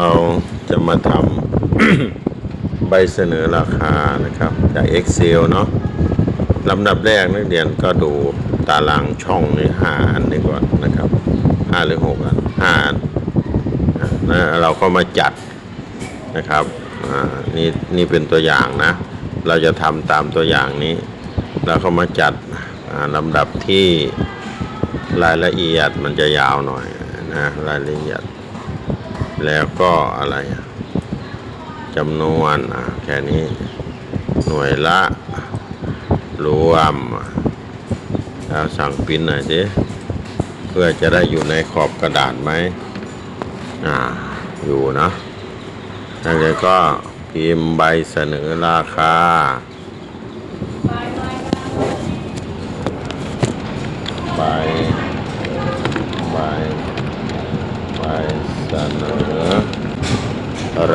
เราจะมาทำใบเสนอราคานะครับ จาก Excel เนาะลำดับแรกนักเรียนก็ดูตารางช่องนี้ห้าอันนี้ก่อนนะครับห้าหรือหกอันห้าอันนะเราก็มาจัดนะครับอ่านี่นี่เป็นตัวอย่างนะ เราจะทำตามตัวอย่างนี้ เราก็มาจัดอ่าลำดับที่รายละเอียดมันจะยาวหน่อยนะรายละเอียด แล้วก็อะไรจำนวนอะแค่นี้ หน่วยละ รวมแล้วสั่งปริ้นหน่อยสิเพื่อจะได้อยู่ในขอบกระดาษไหมอ่า อยู่นะแล้วเดี๋ยก็พิมพ์ใบเสนอราคา ใบ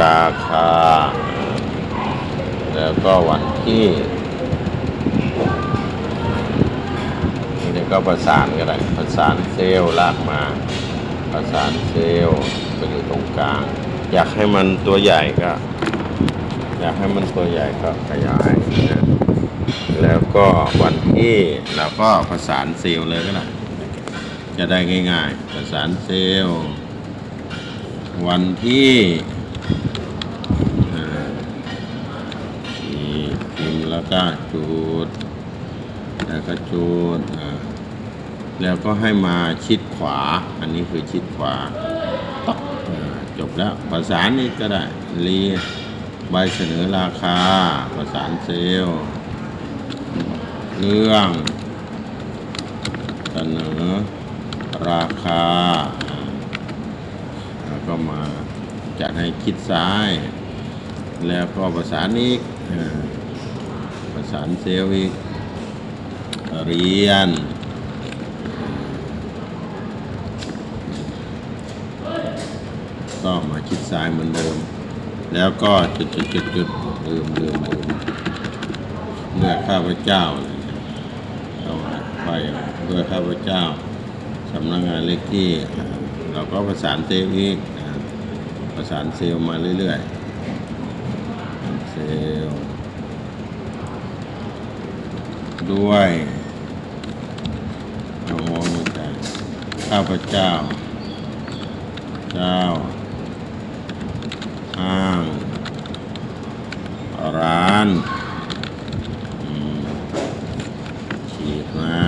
ราคา แล้วก็วันที่นี่ก็ประสานกันเลยประสานเซลล์ลากมา ประสานเซลล์ไปอยู่ตรงกลาง อยากให้มันตัวใหญ่ก็ อยากให้มันตัวใหญ่ก็ขยายนะแล้วก็วันที่เราก็ประสานเซลล์เลยก็ได้จะได้ง่าย ๆ ประสานเซลล์วันที่ แล้วก็จุด แล้วก็จุดแล้วก็ให้มาชิดขวา อันนี้คือชิดขวาต๊อกจบแล้วประสานนี้ก็ได้รีใบเสนอราคา ประสานเซลเรื่องเสนอราคา แล้วก็มาจัดให้คิดซ้าย แล้วก็ประสานอีก อ่าประสานเซลล์อีกเรียนก็มาคิดซ้ายเหมือนเดิม แล้วก็จุดจุดจุดจุดลืมลืมลืมเมื่อข้าพเจ้าอะไรเนี่ยเอาไปเมื่อข้าพเจ้าสำนักงานเลขที่ เราก็ประสานเซลล์อีกประสานเซลล์มาเรื่อยๆเซลล์ ด้วยเอามองมาจากข้าพเจ้า เจ้าห้าง ร้านอืมขีดมา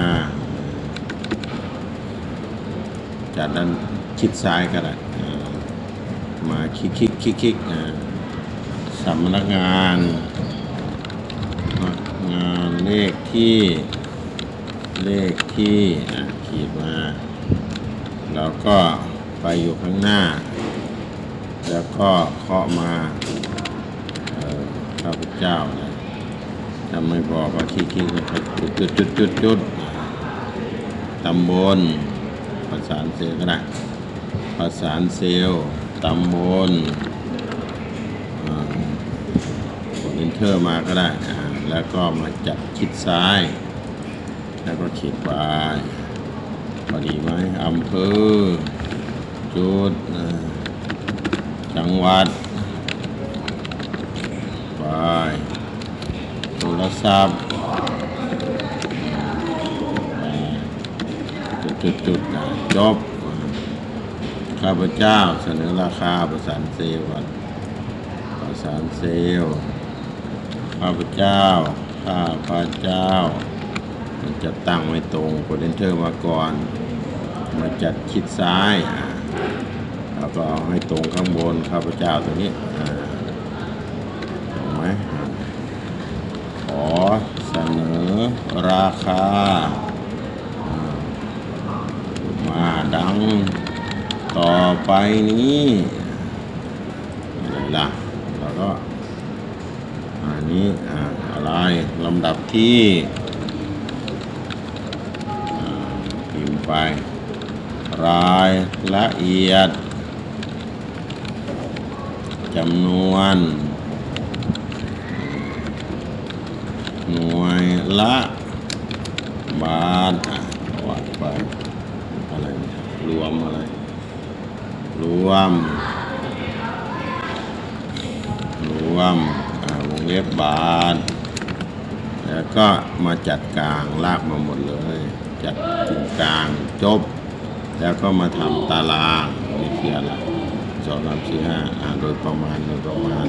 จากด้านชิดซ้ายก็ได้มาคลิกคลิกคลิกคลิกสำนักงาน งานเลขที่ เลขที่อะขีดมาแล้วก็ไปอยู่ข้างหน้า แล้วก็เคาะมาข้าพเจ้านะถ้าไม่บอกก็คลิกๆแล้วก็จุดจุดจุดจุดจุดตำบลประสานเซลก็ได้ประสานเซลตำบลอ่ากด enter มาก็ได้ แล้วก็มาจับชิดซ้าย แล้วก็ขีดไปพอดีไหมอำเภอจุดจังหวัดไปโทรศัพท์จุดจุดจุดจบข้าพเจ้าเสนอราคาประสานเซลล์ประสานเซลล์ ข้าพเจ้า ข้าพเจ้า มันจะตั้งไม่ตรงกด enter มาก่อน มาจัดชิดซ้ายอ่าแล้วก็เอาให้ตรงข้างบนข้าพเจ้าตัวนี้ถูกไหมขอเสนอราคา มาดังต่อไปนี้อะไรล่ะแล้วก็อั นี้อ่าอะไรลำดับที่พิมพ์ไป รายละเอียดจำนวน หน่วยละบาทวัดไปอะไรรวมอะไร รวม รวมอ่าวง เล็บบาทแล้วก็มาจัดกลางลากมาหมดเลย จัดกึ่งกลางจบ แล้วก็มาทำตารางนี่คืออะไรสองสามสี่ห้าอ่าโดยประมาณโดยประมาณ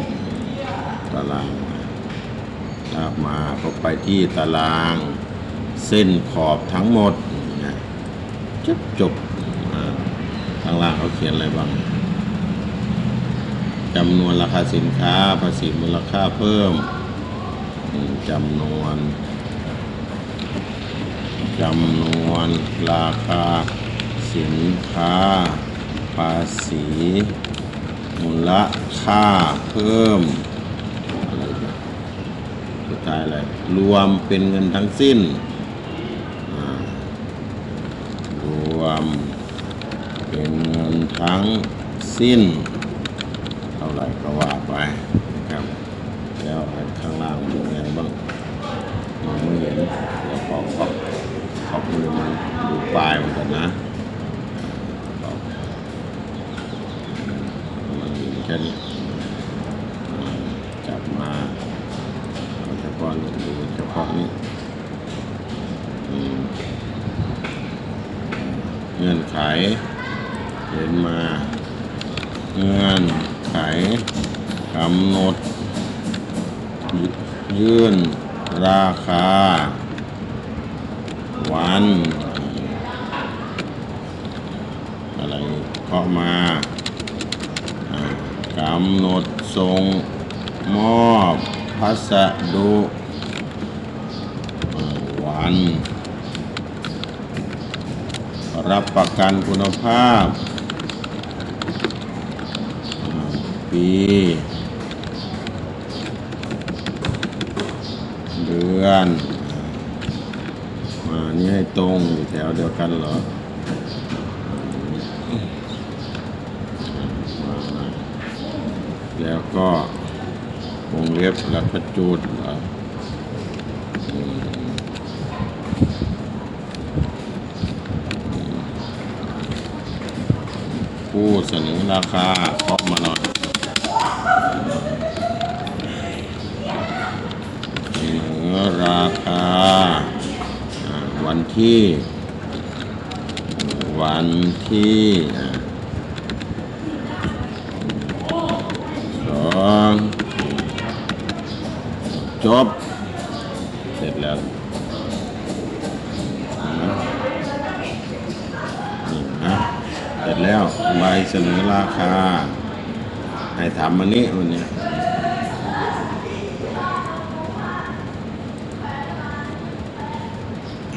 ตารางลากมาก็ไปที่ตาราง เส้นขอบทั้งหมดนะจบจบอ่าข้างล่างเขาเขียนอะไรบ้าง จำนวนราคาสินค้าภาษีมูลค่าเพิ่มจำนวนจำนวนราคาสินค้า ภาษี มูลค่าเพิ่มอะไรเนี่ยสุดท้ายอะไรรวมเป็นเงินทั้งสิ้นรวมเป็นเงินทั้งสิ้น ท่าไหร่ก็ว่าไปนะครับ แล้วข้างล่างเป็นไงบ้างมองไม่เห็นเดี๋ยวขอขอบขอบมือมันดูปลายมันก่อนนะมันเห็นแค่นี้จับมาเฉพาะนี้ดูเฉพาะนี้เงื่อนไขเห็นมาเงื่อน ไขกำหนด ยื่นราคา วัน อะไรเคามากำหนดส่งมอบพัสดุอ่าวัน รับประกันคุณภาพ ปีเดือนมานี่ให้ตรงอยู่แถวเดียวกันเหรอแล้วก็วงเล็บแล้วก็จูดเหรอผู้เสนอราคาออ ที่ วันที่สองจบ เสร็จแล้วนี่นะเสร็จแล้วใบเสนอราคา ให้ทำมันนี้วันนี้